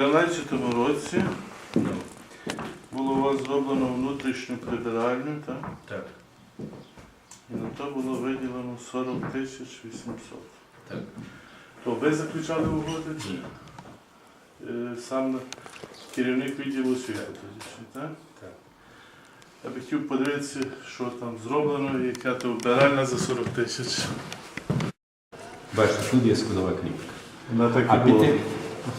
2013 році було у вас зроблено внутрішню прибиральню, так? Так, І на то було виділено 40 тисяч 800. так. То ви заключали угоди? Ні. Е, Сам керівник відділу освіти тоді так? Так. Я би хотів подивитися, що там зроблено, і яка то вбиральня за 40 тисяч. Бачите, тут є сходова клітка. На такі А було.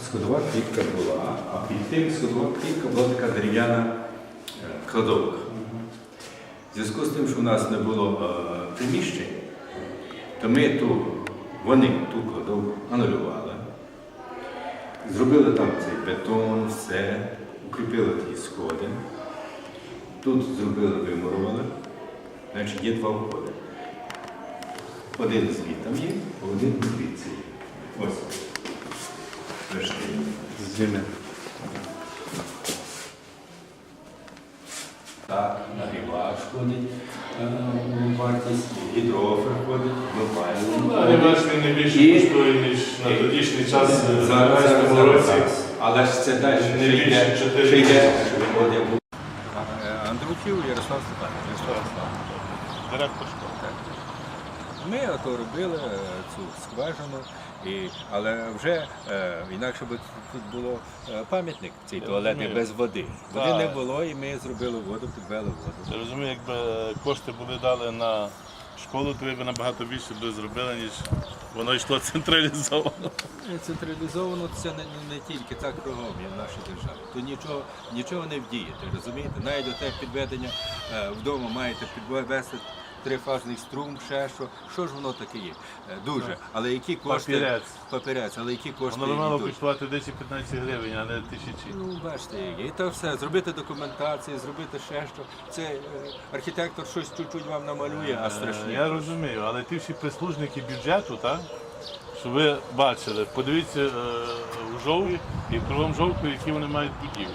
Сходова клітка була, а під тим сходова клітка була така дерев'яна е, кладовка. В зв'язку з тим, що в нас не було е, приміщень, то ми ту, вони ту кладовку анулювали. Зробили там цей бетон, все, укріпили ті сходи. Тут зробили, вимурували. Значить, є два входи. Один звід там є, один звідси є. Ось. Решти. Зім'я. Так, нагрівач ходить, е, вартість, гідрофер ходить. Але ваш він не більше коштує, ніж на тодішній час е, Зараз, зараз, році. зараз. Але ж це далі Не ще більше йде, ще йде, тисячі. що виходить. Андрухів Ярослав Степанович. Директор школи. Ми ото робили е, цю скважину, і, але вже е, інакше би тут було е, пам'ятник туалетний розумію. без води. Води не було, і ми зробили воду, підвели воду. Я розумію, якби кошти були дали на школу, то ви б набагато більше би зробили, ніж воно йшло централізовано. Е, Централізовано це не, не, не тільки так кругом є в нашій державі. То нічого, нічого не вдієте, розумієте? Навіть оте підведення е, вдома маєте підвести трифазний струм, ще що. Що ж воно таке є? Е, дуже. Але які кошти. Папірець. Папірець, але які кошти Воно би мало йдуть? коштувати 10-15 гривень, а не тисячі. Ну, бачите, як є. і то все, зробити документацію, зробити ще що. Це е, архітектор щось чуть-чуть вам намалює, а Е, страшні. Я розумію, але ті всі прислужники бюджету, так? Що ви бачили, подивіться е, в жовті і кругом жовтку, які вони мають будівлі.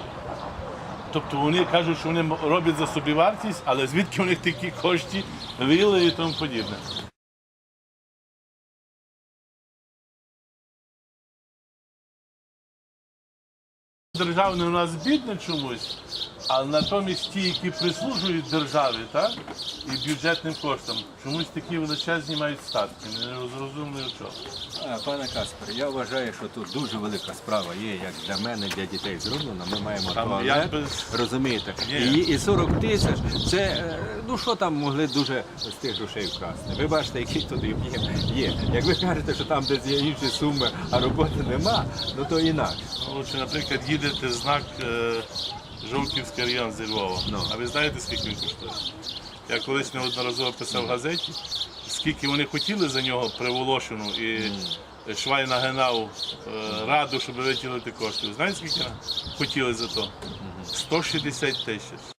Тобто вони кажуть, що вони роблять за собівартість, але звідки у них такі кошти, віли і тому подібне. Державний у нас бідний чомусь, але натомість ті, які прислужують державі, так, і бюджетним коштам, чомусь такі величезні мають статки. Не зрозуміло чого. Пане Каспер, я вважаю, що тут дуже велика справа є, як для мене, для дітей зроблено. Ми маємо Там туалет, без- розумієте? І, і 40 тисяч, це е, ну що там могли дуже з тих грошей вкрасти. Ви бачите, який тут є. Як ви кажете, що там десь є інші суми, а роботи нема, ну то інакше. Ну, чи, наприклад, їдете знак е, Жовківський район зі Львова. No. А ви знаєте, скільки він коштує? Я колись неодноразово писав в газеті, скільки вони хотіли за нього приволошену, і Швай нагинав е, раду, щоб виділити кошти. Знаєте, скільки хотіли за то? 160 тисяч.